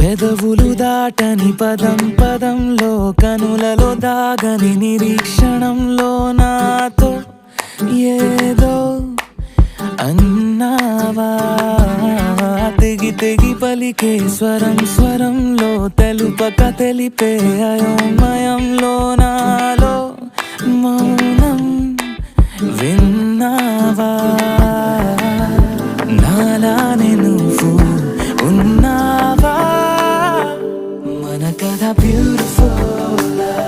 పెదవులు దాటని పదం పదంలో కనులలో దాగని నిరీక్షణంలో నాతో ఏదో అన్నావా? తెగి తెగి పలికే స్వరం స్వరంలో తెలుపక తెలిపే అయోమయం What beautiful love.